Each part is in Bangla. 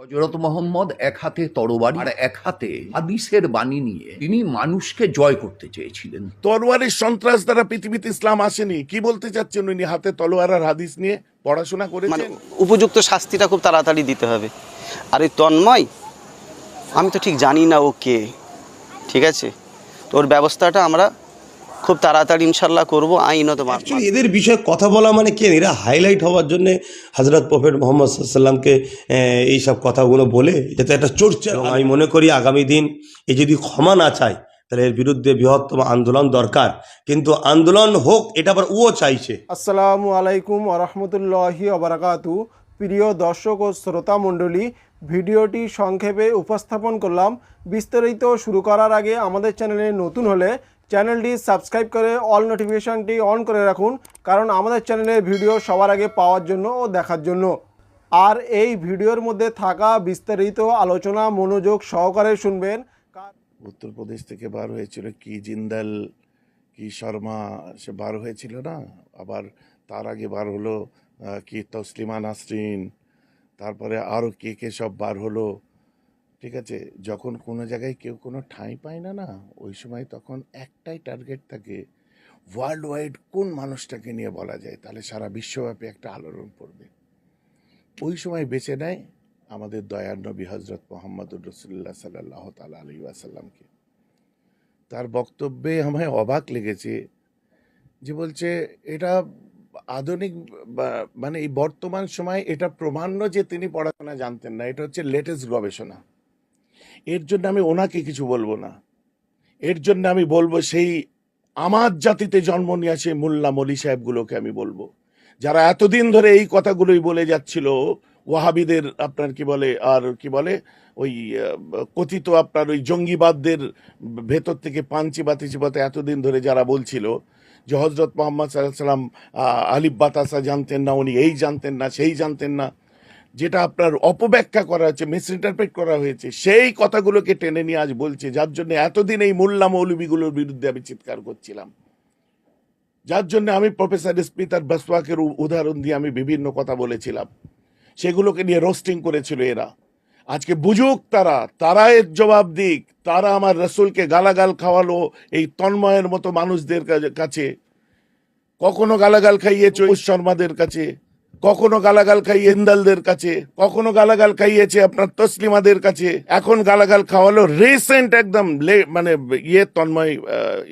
হজরত মোহাম্মদ এক হাতে তরবারি আর এক হাতে হাদিসের বাণী নিয়ে তিনি মানুষকে জয় করতে চেয়েছিলেন। তরোয়ারের সন্ত্রাস দ্বারা পৃথিবীতে ইসলাম আসেনি। কি বলতে চাচ্ছেন উনি? হাতে তলোয়ার আর হাদিস নিয়ে পড়াশোনা করে মানে উপযুক্ত শাস্তিটা খুব তাড়াতাড়ি দিতে হবে। আর এই তন্ময় আমি তো ঠিক জানি না ও কে। ঠিক আছে? তো ওর ব্যবস্থাটা আমরা খুব তাড়াতাড়ি ইনশাল্লাহ করব আইনত অ্যাকচুয়ালি এদের বিষয়ে কথা বলা মানে কি এরা হাইলাইট হওয়ার জন্য হজরত প্রফেট মোহাম্মদ সাল্লামকে এইসব কথাগুলো বলে যাতে একটা চর্চা আমি মনে করি আগামী দিন এ যদি ক্ষমা না চায় তাহলে এর বিরুদ্ধে বৃহত্তম আন্দোলন দরকার। কিন্তু আন্দোলন হোক এটা আবার ও চাইছে। আসসালামু আলাইকুম আরহামতুল্লাহি অবরাকাতু প্রিয় দর্শক ও শ্রোতা মণ্ডলী ভিডিওটি সংক্ষেপে উপস্থাপন করলাম। বিস্তারিত শুরু করার আগে আমাদের চ্যানেলে নতুন হলে চ্যানেলটি সাবস্ক্রাইব করে অল নোটিফিকেশনটি অন করে রাখুন, কারণ আমাদের চ্যানেলের ভিডিও সবার আগে পাওয়ার জন্য ও দেখার জন্য। আর এই ভিডিওর মধ্যে থাকা বিস্তারিত আলোচনা, মনোযোগ সহকারে শুনবেন। উত্তরপ্রদেশ থেকে বার হয়েছিল কি জিন্দাল, কি শর্মা, সে বার হয়েছিল না? আবার তার আগে বার হলো কি তসলিমা নাসরিন, তারপরে আরও কে কে সব বার হলো? ঠিক আছে, যখন কোনো জায়গায় কেউ কোনো ঠাঁই পায় না না, ওই সময় তখন একটাই টার্গেট থাকে ওয়ার্ল্ড ওয়াইড কোন মানুষটাকে নিয়ে বলা যায়, তাহলে সারা বিশ্বব্যাপী একটা আলোড়ন পড়বে। ওই সময় বেছে নেয় আমাদের দয়ার নবী হজরত মোহাম্মদুর রসুল্লাহ সাল্লাহ তাল আলী আসাল্লামকে তার বক্তব্যে আমায় অবাক লেগেছে যে বলছে, এটা আধুনিক মানে এই বর্তমান সময় এটা প্রমাণ্য যে তিনি পড়াশোনা জানতেন না, এটা হচ্ছে লেটেস্ট গবেষণা। এর জন্য আমি ওনাকে কিছু বলব না। এর জন্য আমি বলব সেই আমার জাতিতে জন্ম নিয়ে সেই মোল্লা মলি সাহেবগুলোকে আমি বলব। যারা এতদিন ধরে এই কথাগুলোই বলে যাচ্ছিল, ওয়াহাবিদের আপনার কি বলে, আর কি বলে, ওই কথিত আপনার ওই জঙ্গিবাদদের ভেতর থেকে পাঞ্চি বাতি চিবাতে এতদিন ধরে যারা বলছিল, যে হজরত মোহাম্মদ সাল্লাহ সাল্লাম আলিফ বাতাসা জানতেন না উনি, এই জানতেন না, সেই জানতেন না। যেটা আপনার অপব্যাখ্যা করা হয়েছে মিসইন্টারপ্রেট করা হয়েছে, সেই কথাগুলোকে টেনে নিয়ে আজ বলছে, যার জন্য এতদিন এই মোল্লা মৌলবীগুলোর বিরুদ্ধে আমি চিৎকার করছিলাম। যার জন্য আমি প্রফেসর স্পিতার বাসওয়াকের উদাহরণ দিয়ে আমি বিভিন্ন কথা বলেছিলাম। সেগুলোকে নিয়ে রোস্টিং করেছিল এরা। আজকে বুঝুক তারা তারা এর জবাব দিক, তারা আমার রসুলকে গালাগাল খাওয়ালো এই তন্ময়ের মতো মানুষদের কাছে। কখনো গালাগাল খাইয়েছে শর্মাদের কাছে। কখনো গালাগাল খাইয়ে ইন্দালদের কাছে কখনো গালাগাল খাইয়েছে আপনার তসলিমাদের কাছে। এখন গালাগাল খাওয়ালো রিসেন্ট একদম মানে ইয়ে তন্ময়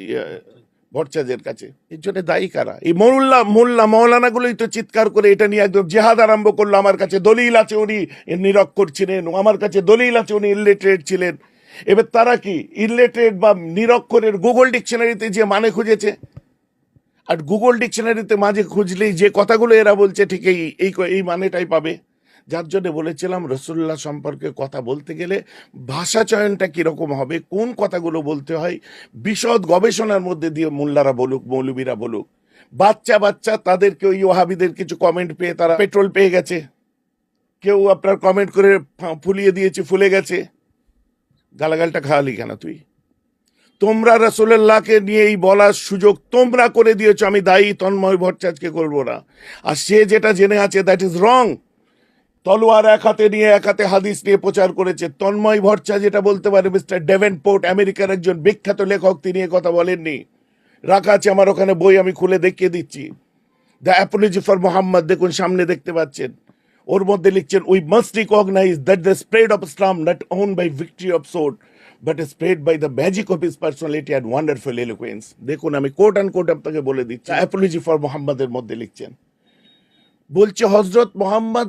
ইয়ে, ভট্টাচার্যের কাছে। এর জন্য দায়ী কারা? এই মোল্লা মোল্লা মৌলানা গুলোই তো চিৎকার করে এটা নিয়ে একদম জেহাদ আরম্ভ করল আমার কাছে। দলিল আছে উনি নিরক্ষর ছিলেন আমার কাছে দলিল আছে উনি ইলিটারেট ছিলেন। এবার তারা কি? ইলিটারেট বা নিরক্ষরের গুগল ডিকশনারিতে যে মানে খুঁজেছে? আর গুগল ডিকশনারিতে মাঝে খুঁজলেই যে কথাগুলো এরা বলছে, ঠিক এই এই এই মানেটাই পাবে। যার জন্য বলেছিলাম রসুল্লাহ সম্পর্কে কথা বলতে গেলে ভাষা চয়নটা কীরকম হবে, কোন কথাগুলো বলতে হয়, বিশদ গবেষণার মধ্যে দিয়ে মোল্লারা বলুক, মৌলবীরা বলুক। বাচ্চা বাচ্চা, তাদেরকে ওই ওহাবিদের কিছু কমেন্ট পেয়ে তারা পেট্রোল পেয়ে গেছে। কেউ আপনার কমেন্ট করে ফুলিয়ে দিয়েছে, ফুলে গেছে। গালাগালটা খাওয়ালি কেন তুই? তোমরা রসুল্লাহকে নিয়ে এই বলার সুযোগ তোমরা করে দিয়েছ, আমি দায়ী, তন্ময় ভট্টাচার্যকে করব না। আর সে যেটা জেনে আছে দ্যাট ইজ রং তলোয়ার এক হাতে নিয়ে, এক হাতে হাদিস নিয়ে প্রচার করেছে। তন্ময় ভট্টা যেটা বলতে পারে, মিস্টার ডেভেন পোর্ট আমেরিকার একজন বিখ্যাত লেখক, তিনি কথা বলেননি। রাখা আছে আমার ওখানে বই, আমি খুলে দেখিয়ে দিচ্ছি। দ্য অ্যাপোলজি ফর মোহাম্মদ দেখুন, সামনে দেখতে পাচ্ছেন। ওর মধ্যে লিখছেন we must recognise that the spread of Islam not won by victory of sword but spread by the magic of his personality and wonderful eloquence দেখুন, আমি কোট অ্যান্ড কোট আপনাকে বলে দিচ্ছি। অ্যাপোলজি ফর মোহাম্মদের মধ্যে লিখছেন। বলছে Hazrat Mohammad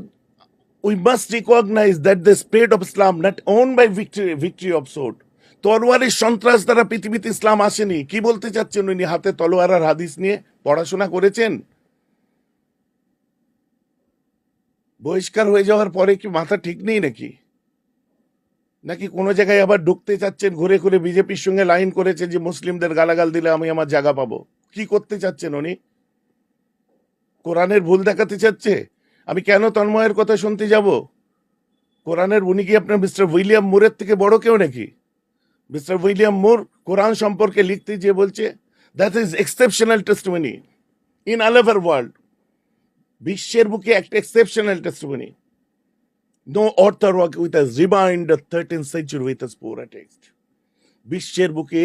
we must recognise that the spread of Islam not won by victory victory of sword তরোয়ারের সন্ত্রাস দ্বারা পৃথিবীতে ইসলাম আসেনি। কি বলতে চাচ্ছেন উনি? হাতে তলোয়ার আর হাদিস নিয়ে পড়াশোনা করেছেন? বহিষ্কার হয়ে যাওয়ার পরে কি মাথা ঠিক নেই নাকি? নাকি কোনো জায়গায় আবার ঢুকতে চাচ্ছেন, ঘুরে ঘুরে বিজেপির সঙ্গে লাইন করেছে যে মুসলিমদের গালাগাল দিলে আমি আমার জায়গা পাবো? কি করতে চাচ্ছেন উনি? কোরআনের ভুল দেখাতে চাচ্ছে? আমি কেন তন্ময়ের কথা শুনতে যাব? কোরআনের উনি কি আপনার মিস্টার উইলিয়াম মুরের থেকে বড় কেউ নাকি? মিস্টার উইলিয়াম মুর কোরআন সম্পর্কে লিখতে যে বলছে that is exceptional testimony in all over world বিশ্বের বুকে একটা exceptional testimony Author work with us remind the 13th century with us poor text. বিশ্বের বুকে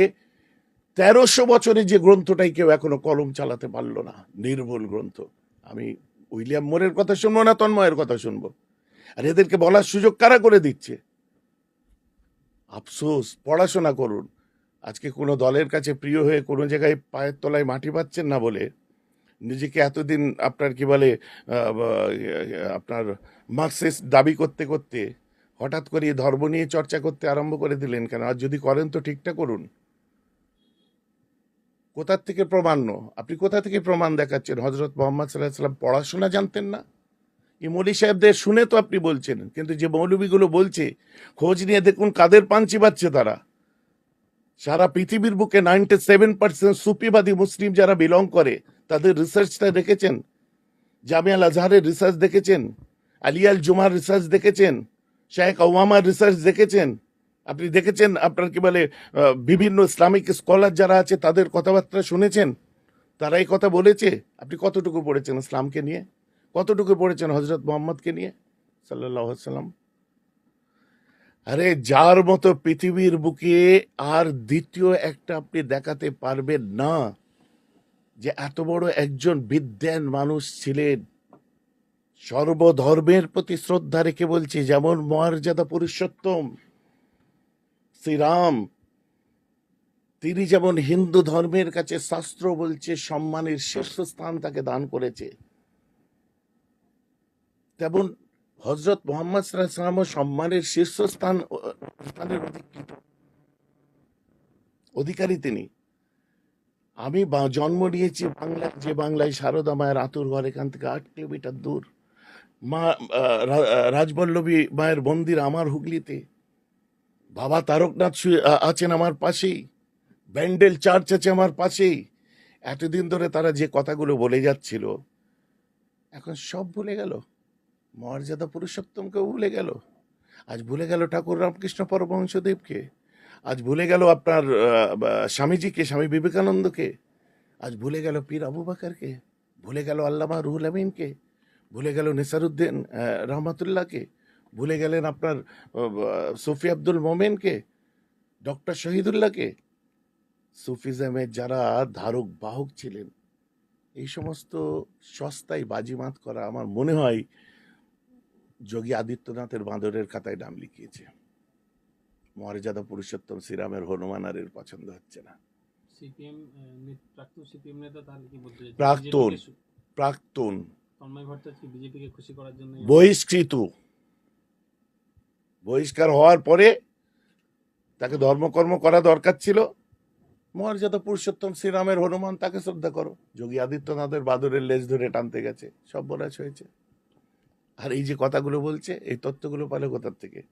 তেরোশো বছরে যে গ্রন্থটাই কেউ এখনও কলম চালাতে পারল না, নির্ভুল গ্রন্থ। আমি উইলিয়াম মোরের কথা শুনব না, তন্ময়ের কথা শুনব। আর এদেরকে বলার সুযোগ কারা করে দিচ্ছে? আফসোস, পড়াশোনা করুন। আজকে কোনো দলের কাছে প্রিয় হয়ে কোনো জায়গায় পায়ের তলায় মাটি পাচ্ছেন না বলে নিজেকে এতদিন আপনার কি বলে আপনার মার্কসিস্ট দাবি করতে করতে হঠাৎ করে ধর্ম নিয়ে চর্চা করতে আরম্ভ করে দিলেন কেন? আর যদি করেন তো ঠিকটা করুন। কোথার থেকে প্রমাণ্য আপনি কোথা থেকে প্রমাণ দেখাচ্ছেন? হজরত মোহাম্মদ সাল্লাহ সাল্লাম পড়াশোনা জানতেন না? এই মৌলী সাহেবদের শুনে তো আপনি বলছেন, কিন্তু যে মৌলবীগুলো বলছে, খোঁজ নিয়ে দেখুন কাদের পাঞ্চি পাচ্ছে তারা। সারা পৃথিবীর বুকে নাইনটি সেভেন পার্সেন্ট সুপিবাদী মুসলিম যারা বিলং করে, তাদের রিসার্চটা দেখেছেন? জামিয়াল আজহারের রিসার্চ দেখেছেন? আলিয়াল জুমার রিসার্চ দেখেছেন? শেখ আওয়ামার রিসার্চ দেখেছেন? আপনি দেখেছেন আপনার কি বলে বিভিন্ন ইসলামিক স্কলার যারা আছে, তাদের কথাবার্তা শুনেছেন? তারা এই কথা বলেছে? আপনি কতটুকু পড়েছেন ইসলামকে নিয়ে? কতটুকু পড়েছেন হজরত মোহাম্মদকে নিয়ে? সাল্লাহ সাল্লাম আরে যার মতো পৃথিবীর বুকে আর দ্বিতীয় একটা আপনি দেখাতে পারবেন না যে এত বড় একজন বিদ্যান মানুষ ছিলেন। সর্বধর্মের প্রতি শ্রদ্ধা রেখে বলছি, যেমন মর্যাদা পুরুষোত্তম, শ্রীরাম, তিনি যেমন হিন্দু ধর্মের কাছে শাস্ত্র বলছে, সম্মানের শীর্ষস্থান তাকে দান করেছে, তেমন হজরত মোহাম্মদ সাল্লাম সম্মানের শীর্ষস্থান স্থানের অধিকৃত। অধিকারী তিনি। আমি জন্ম নিয়েছি বাংলায়, যে বাংলায় সারদা মায়ের আতুর ঘর, এখান থেকে আট কিলোমিটার দূর। মা রাজবল্লভী মায়ের মন্দির আমার হুগলিতে। বাবা তারকনাথ আছেন আমার পাশেই। ব্যান্ডেল চার্চ আছে আমার পাশেই। এতদিন ধরে তারা যে কথাগুলো বলে যাচ্ছিল, এখন সব ভুলে গেল। মর্যাদা পুরুষোত্তমকেও ভুলে গেল। আজ ভুলে গেল ঠাকুর রামকৃষ্ণ পরমহংসদেবকে। আজ ভুলে গেল আপনার স্বামীজিকে, স্বামী বিবেকানন্দকে। আজ ভুলে গেল পীর আবু বাকারকে। ভুলে গেল আল্লামা রুহুল আমিনকে। ভুলে গেল নিসারুদ্দিন রহমাতুল্লাহকে। ভুলে গেলেন আপনার সফি আব্দুল মোমেনকে। ডক্টর শহীদুল্লাহকে। সুফিজমের যারা ধারক, বাহক ছিলেন, এই সমস্ত সস্তায় বাজিমাত করা আমার মনে হয় যোগী আদিত্যনাথের বাঁদরের খাতায় নাম লিখিয়েছে। মর্যাদা পুরুষোত্তম শ্রীরামের হনুমান আর এর পছন্দ হচ্ছে না। প্রাক্তন? প্রাক্তন। বহিষ্কৃত। বহিষ্কার হওয়ার পরে তাকে ধর্মকর্ম করা দরকার ছিল। মর্যাদা পুরুষোত্তম শ্রীরামের হনুমান তাকে শ্রদ্ধা করো। যোগী আদিত্যনাথের বাদরের লেজ ধরে টানতে গেছে। সব বলাস হয়েছে। আর এই যে কথাগুলো বলছে, এই তথ্যগুলো পেল কোথার থেকে?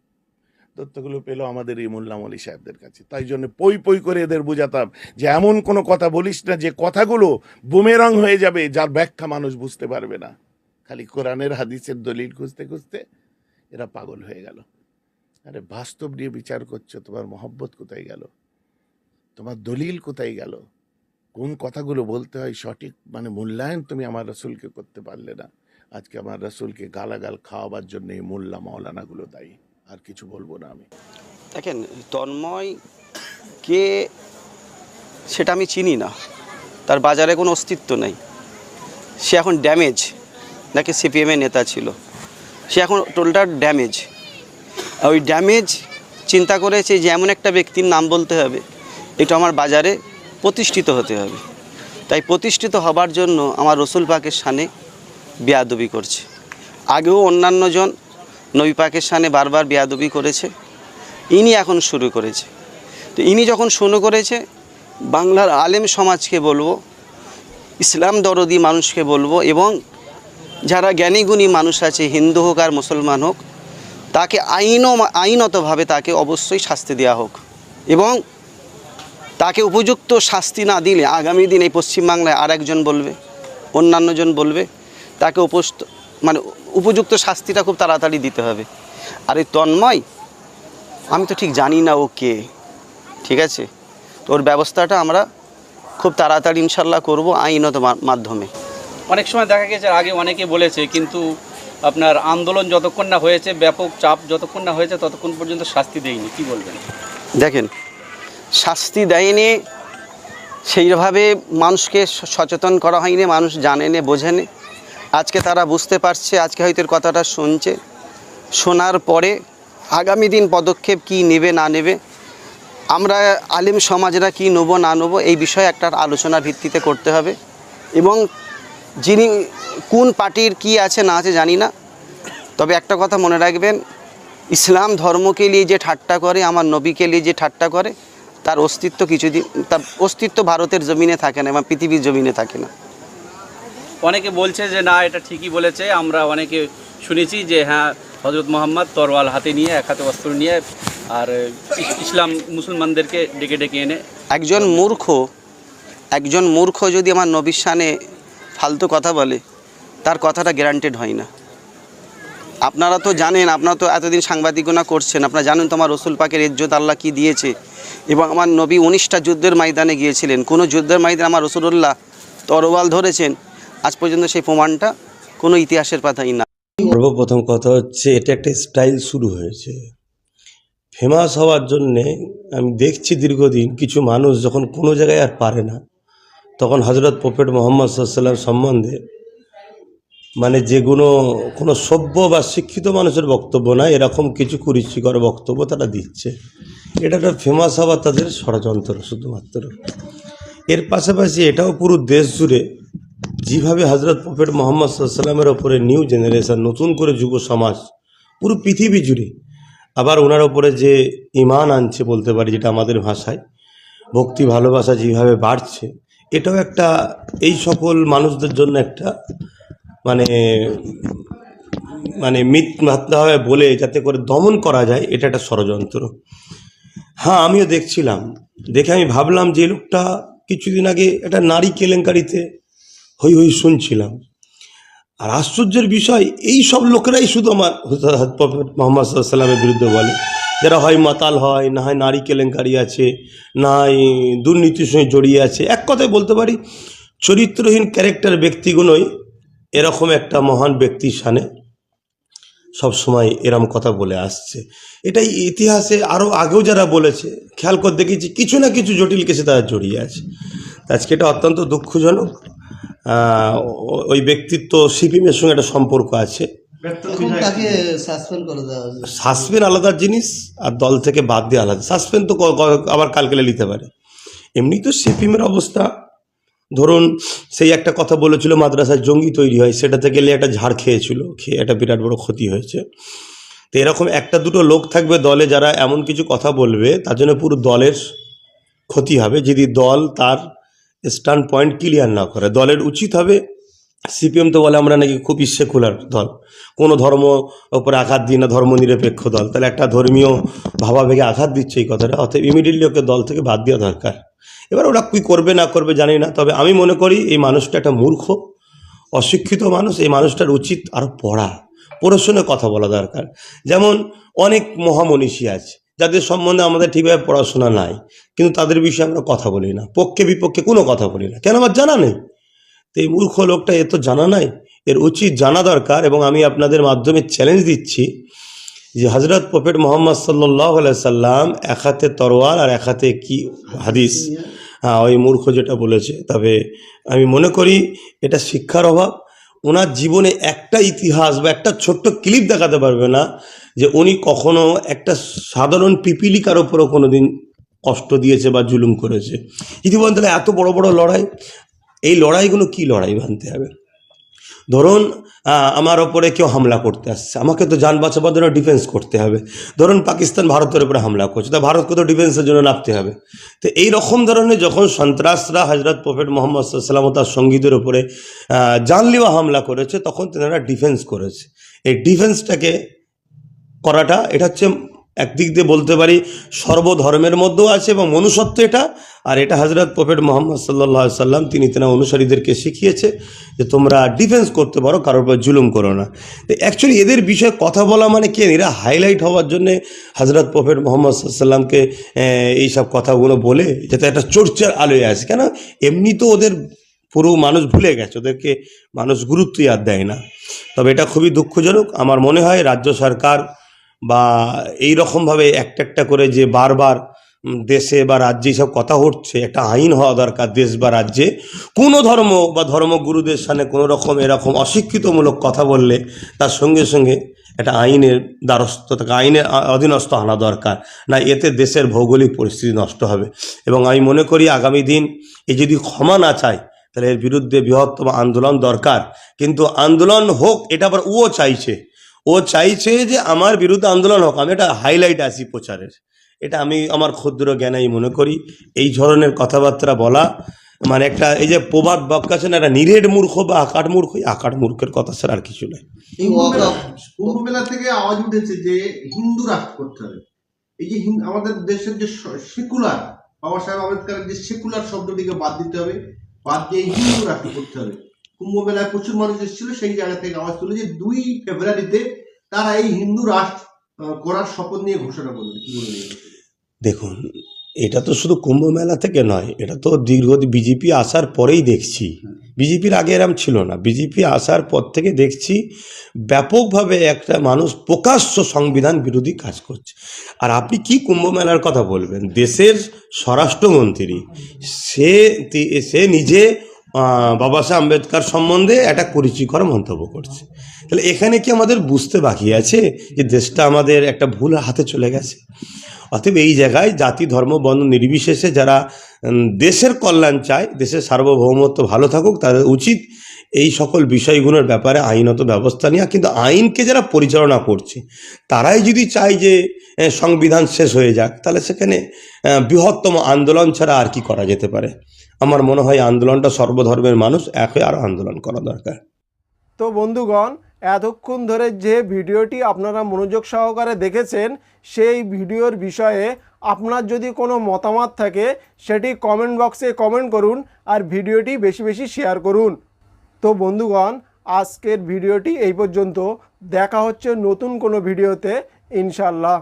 তথ্যগুলো পেল আমাদের এই মোল্লাম আলী সাহেবদের কাছে। তাই জন্য পই পই করে এদের বোঝাতাম যে এমন কোনো কথা বলিস না যে কথাগুলো বুমেরং হয়ে যাবে, যার ব্যাখ্যা মানুষ বুঝতে পারবে না। খালি কোরআনের হাদিসের দলিল খুঁজতে খুঁজতে এরা পাগল হয়ে গেল। আরে বাস্তব নিয়ে বিচার করছ, তোমার মহব্বত কোথায় গেল? তোমার দলিল কোথায় গেল? কোন কথাগুলো বলতে হয় সঠিক? মানে মূল্যায়ন তুমি আমার রসুলকে করতে পারলে না। আজকে আমার রসুলকে গালাগাল খাওয়াবার জন্য এই মোল্লা মাওলানাগুলো দায়ী। আর কিছু বলব না আমি। দেখেন, তন্ময় কে সেটা আমি চিনি না। তার বাজারে কোনো অস্তিত্ব নেই। সে এখন ড্যামেজ নাকি সিপিএমের নেতা ছিল। সে এখন টোলটার ড্যামেজ আর ওই ড্যামেজ চিন্তা করেছে যে এমন একটা ব্যক্তির নাম বলতে হবে, এটা আমার বাজারে প্রতিষ্ঠিত হতে হবে। তাই প্রতিষ্ঠিত হবার জন্য আমার রসুল পাকের সানে বেয়াদবি করছে। আগেও অন্যান্য জন নবী পাকের সানে বারবার বেয়াদবি করেছে, ইনি এখন শুরু করেছে। তো ইনি যখন শুরু করেছে, বাংলার আলেম সমাজকে বলব, ইসলাম দরদি মানুষকে বলব এবং যারা জ্ঞানীগুণী মানুষ আছে, হিন্দু হোক আর মুসলমান হোক, তাকে আইন আইনতভাবে তাকে অবশ্যই শাস্তি দেওয়া হোক এবং তাকে উপযুক্ত শাস্তি না দিলে আগামী দিন এই পশ্চিমবাংলায় আর একজন বলবে অন্যান্যজন বলবে তাকে উপস্ত মানে উপযুক্ত শাস্তিটা খুব তাড়াতাড়ি দিতে হবে। আর এই তন্ময় আমি তো ঠিক জানি না ও কে ঠিক আছে? তো ওর ব্যবস্থাটা আমরা খুব তাড়াতাড়ি ইনশাল্লাহ করব আইনত মাধ্যমে। অনেক সময় দেখা গেছে আগে অনেকে বলেছে কিন্তু আপনার আন্দোলন যতক্ষণ না হয়েছে ব্যাপক চাপ যতক্ষণ না হয়েছে ততক্ষণ পর্যন্ত শাস্তি দেয়নি। কি বলবেন? দেখেন শাস্তি দেয়নি সেইভাবে মানুষকে সচেতন করা হয়নি মানুষ জানেনে বোঝেনি। আজকে তারা বুঝতে পারছে, আজকে হয়তো এর কথাটা শুনছে। শোনার পরে আগামী দিন পদক্ষেপ কি নেবে, না নেবে, আমরা আলিম সমাজরা কি নেব, না নেব, এই বিষয়ে একটা আলোচনা ভিত্তিতে করতে হবে। এবং যিনি, কোন পার্টির কি আছে, না আছে জানি না। তবে একটা কথা মনে রাখবেন, ইসলাম ধর্মকে নিয়ে যে ঠাট্টা করে, আমার নবীকে নিয়ে যে ঠাট্টা করে, তার অস্তিত্ব কিছুদিন, তার অস্তিত্ব ভারতের জমিনে থাকে না, বা পৃথিবীর জমিনে থাকে না। অনেকে বলছে যে, না, এটা ঠিকই বলেছে। আমরা অনেকে শুনেছি যে হ্যাঁ হজরত মোহাম্মদ তরওয়াল হাতে নিয়ে, এক হাতে অস্ত্র নিয়ে আর ইসলাম মুসলমানদেরকে ডেকে ডেকে এনে একজন মূর্খ একজন মূর্খ যদি আমার নবীর শানে ফালতু কথা বলে, তার কথাটা গ্যারান্টেড হয় না। আপনারা তো জানেন, আপনারা তো এতদিন সাংবাদিকতা করছেন। আপনারা জানেন তো আমার রসুল পাকের ইজ্জত আল্লাহ কি দিয়েছে। এবং আমার নবী উনিশটা যুদ্ধের ময়দানে গিয়েছিলেন। কোনো যুদ্ধের ময়দানে আমার রসুল্লাহ তরোয়াল ধরেছেন। আজ পর্যন্ত সেই প্রমাণটা কোনো ইতিহাসের পাতাই না। সর্বপ্রথম কথা হচ্ছে, এটা একটা স্টাইল শুরু হয়েছে। ফেমাস হওয়ার জন্যে আমি দেখছি দীর্ঘদিন, কিছু মানুষ যখন কোনো জায়গায় আর পারে না, তখন হজরত প্রফেট মোহাম্মদ সাল্লাম সম্বন্ধে মানে যেগুলো কোনো সভ্য বা শিক্ষিত মানুষের বক্তব্য না, এরকম কিছু কুরুচিকর বক্তব্য তারা দিচ্ছে। এটা একটা ফেমাস হওয়া তাদের ষড়যন্ত্র শুধুমাত্র। এর পাশাপাশি এটাও পুরো দেশ জুড়ে যেভাবে হজরত প্রফেট মোহাম্মদ সাল্লামের ওপরে নিউ জেনারেশন নতুন করে যুব সমাজ, পুরো পৃথিবী জুড়ে, আবার ওনার ওপরে যে ইমান আনছে বলতে পারি, যেটা আমাদের ভাষায়, ভক্তি, ভালোবাসা যেভাবে বাড়ছে, এটাও একটা, এই সকল মানুষদের জন্য একটা মানে মানে মিথ্যাভাবে বলে যাতে করে দমন করা যায়, এটা একটা ষড়যন্ত্র। হ্যাঁ আমিও দেখছিলাম। দেখে আমি ভাবলাম যে লোকটা কিছুদিন আগে একটা নারী কেলেঙ্কারিতে হই হই শুনছিলাম। আর আশ্চর্যের বিষয়, এই সব লোকেরাই শুধু আমার মোহাম্মদ সাল্লামের বিরুদ্ধে বলে। যারা হয় মাতাল হয়, না হয় নারী কেলেঙ্কারি আছে, না হয় দুর্নীতির সঙ্গে জড়িয়ে আছে, এক কথায় বলতে পারি, চরিত্রহীন ক্যারেক্টার ব্যক্তিগুলোই এরকম একটা মহান ব্যক্তির সানে সবসময় এরম কথা বলে আসছে। এটাই ইতিহাসে আরও আগেও যারা বলেছে, খেয়াল করে দেখেছি, কিছু না কিছু জটিল কেসে তারা জড়িয়ে আছে। আজকে এটা অত্যন্ত দুঃখজনক। ওই ব্যক্তিত্ব সিপিএমের সঙ্গে একটা সম্পর্ক আছে। সাসপেন্ড আলাদা জিনিস আর দল থেকে বাদ দিয়ে আলাদা। সাসপেন্ড তো আবার কালকেলে নিতে পারে। এমনি তো সিপিএমের অবস্থা। ধরুন সেই একটা কথা বলেছিল মাদ্রাসায় জঙ্গি তৈরি হয় সেটাতে গেলে একটা ঝাড় খেয়েছিল খেয়ে একটা বিরাট বড় ক্ষতি হয়েছে। তো এরকম একটা দুটো লোক থাকবে দলে যারা এমন কিছু কথা বলবে তার জন্য পুরো দলের ক্ষতি হবে। যদি দল তার স্ট্যান্ড পয়েন্ট ক্লিয়ার না করে। দলের উচিত হবে সিপিএম তো বলে আমরা নাকি খুবই সেকুলার দল। কোনো ধর্ম ওপরে আঘাত দিই না ধর্ম নিরপেক্ষ দল। তাহলে একটা ধর্মীয় ভাবাবেগে আঘাত দিচ্ছে এই কথাটা অর্থাৎ ইমিডিয়েটলি ওকে দল থেকে বাদ দেওয়া দরকার। এবার ওরা কী করবে, না করবে জানি না, তবে আমি মনে করি এই মানুষটা একটা মূর্খ, অশিক্ষিত মানুষ, এই মানুষটার উচিত আরও পড়া। পড়াশোনায় কথা বলা দরকার। যেমন অনেক মহামনীষী আছে যাদের সম্বন্ধে আমাদের ঠিকভাবে পড়াশোনা নাই, কিন্তু তাদের বিষয়ে আমরা কথা বলি না, পক্ষে বিপক্ষে কোনো কথা বলি না। কেন আমার জানা নেই? তো এই মূর্খ লোকটা এ তো জানা নাই। এর উচিত জানা দরকার এবং আমি আপনাদের মাধ্যমে চ্যালেঞ্জ দিচ্ছি যে হজরত প্রফেট মোহাম্মদ সাল্লাহ সাল্লাম এক হাতে তরোয়াল আর এক হাতে কি হাদিস? হ্যাঁ ওই মূর্খ যেটা বলেছে। তবে আমি মনে করি এটা শিক্ষার অভাব। ওনার জীবনে একটা ইতিহাস বা একটা ছোট্ট ক্লিপ দেখাতে পারবে না যে উনি কখনো একটা সাধারণ পিপিলিকার ওপরও কোনো দিন কষ্ট দিয়েছে বা জুলুম করেছে। বলেন তাহলে এত বড় বড় লড়াই, এই লড়াইগুলো কি লড়াই মানতে হবে? ধরুন আমার ওপরে কেউ হামলা করতে আসছে, আমাকে তো যান বাঁচাবার জন্য ডিফেন্স করতে হবে। ধরুন, পাকিস্তান ভারতের উপরে হামলা করছে, তা ভারতকে তো ডিফেন্সের জন্য নামতে হবে। তো এই রকম ধরনের যখন সন্ত্রাসরা হজরত প্রফেট মোহাম্মদ সাল্লাম তার সঙ্গীদের উপরে জানলেওয়া হামলা করেছে, তখন তেনারা ডিফেন্স করেছে। এই ডিফেন্সটাকে করাটা, এটা হচ্ছে একদিক দিয়ে বলতে পারি সর্বধর্মের মধ্যেও আছে এবং মনুষ্যত্ব এটা। আর এটা হজরত প্রফেট মোহাম্মদ সাল্লাহ সাল্লাম তিনি তেনার অনুসারীদেরকে শিখিয়েছে যে তোমরা ডিফেন্স করতে পারো, কারোর উপর জুলুম করো না। তো অ্যাকচুয়ালি এদের বিষয়ে কথা বলা মানে কি এরা হাইলাইট হওয়ার জন্যে হজরত প্রফেট মোহাম্মদ সাল্লামকে এইসব কথাগুলো বলে, যাতে একটা চর্চার আলোয় আসে। কেন? এমনি তো ওদের পুরো মানুষ ভুলে গেছে, ওদেরকে মানুষ গুরুত্বই আর দেয় না। তবে এটা খুবই দুঃখজনক। আমার মনে হয় রাজ্য সরকার বা এই রকমভাবে একটা একটা করে যে বারবার দেশে বা রাজ্যে সব কথা হচ্ছে, একটা আইন হওয়া দরকার দেশ বা রাজ্যে। কোনো ধর্ম বা ধর্মগুরুদের সামনে কোনো রকম এরকম অশিক্ষিতমূলক কথা বললে তার সঙ্গে সঙ্গে একটা আইনের দ্বারস্থ, তাকে আইনের অধীনস্থ আনা দরকার। না, এতে দেশের ভৌগোলিক পরিস্থিতি নষ্ট হবে। এবং আমি মনে করি আগামী দিন এ যদি ক্ষমা না চায়, তাহলে এর বিরুদ্ধে বৃহত্তম আন্দোলন দরকার। কিন্তু আন্দোলন হোক, এটা আবার ও চাইছে। ও চাইছে যে আমার বিরুদ্ধে আন্দোলন হোক, আমি এটা হাইলাইট আছি প্রচারের। এটা আমি আমার ক্ষুদ্র জ্ঞানাই মনে করি। এই ধরনের কথাবার্তা বলা মানে একটা এই যে আছে না একটা নিরেট মূর্খ বা আকাট মূর্খ আকাট মূর্খের কথা ছাড়া আর কিছু নয় এই ওয়াকআপ মেলা থেকে আওয়াজ উঠেছে যে হিন্দু রাষ্ট্র করতে হবে। এই যে আমাদের দেশের যে সেকুলার, বাবা সাহেব আম্বেদকরের যে সেকুলার শব্দটিকে বাদ দিতে হবে, বাদ দিয়ে হিন্দু রাষ্ট্র করতে হবে? কুম্ভ মেলায় প্রচুর মানুষ এসেছিল, সেই জায়গা থেকে আওয়াজ তুলে যে দুই ফেব্রুয়ারিতে তারা এই হিন্দু রাষ্ট্র করার শপথ নিয়ে ঘোষণা করবে দেখুন, এটা তো শুধু কুম্ভ মেলা থেকে নয়, এটা তো দীর্ঘদিন বিজেপি আসার পরেই দেখছি। বিজেপির আগে এরম ছিল না। বিজেপি আসার পর থেকে দেখছি ব্যাপকভাবে একটা মানুষ প্রকাশ্য সংবিধান বিরোধী কাজ করছে। আর আপনি কি কুম্ভ মেলার কথা বলবেন? দেশের স্বরাষ্ট্রমন্ত্রী, সে সে নিজে বাবা সাহেব আম্বেদকর সম্বন্ধে একটা কুরুচিকর মন্তব্য করছে। তাহলে এখানে কি আমাদের বুঝতে বাকি আছে যে দেশটা আমাদের একটা ভুল হাতে চলে গেছে? অতএব এই জায়গায় জাতি, ধর্ম, বর্ণ নির্বিশেষে যারা দেশের কল্যাণ চায়, দেশের সার্বভৌমত্ব ভালো থাকুক, তাদের উচিত এই সকল বিষয়গুলোর ব্যাপারে আইনত ব্যবস্থা নেওয়া। কিন্তু আইনকে যারা পরিচালনা করছে, তারাই যদি চায় যে সংবিধান শেষ হয়ে যাক, তাহলে সেখানে বৃহত্তম আন্দোলন ছাড়া আর কি করা যেতে পারে? আমার মনে হয় আন্দোলনটা সর্বধর্মের মানুষ এক হয়ে আরও আন্দোলন করা দরকার। তো বন্ধুগণ, এতক্ষণ ধরে যে ভিডিওটি আপনারা মনোযোগ সহকারে দেখেছেন, সেই ভিডিওর বিষয়ে আপনার যদি কোনো মতামত থাকে, সেটি কমেন্ট বক্সে কমেন্ট করুন আর ভিডিওটি বেশি বেশি শেয়ার করুন। তো বন্ধুগণ, আজকের ভিডিওটি এই পর্যন্ত। দেখা হচ্ছে নতুন কোনো ভিডিওতে ইনশাল্লাহ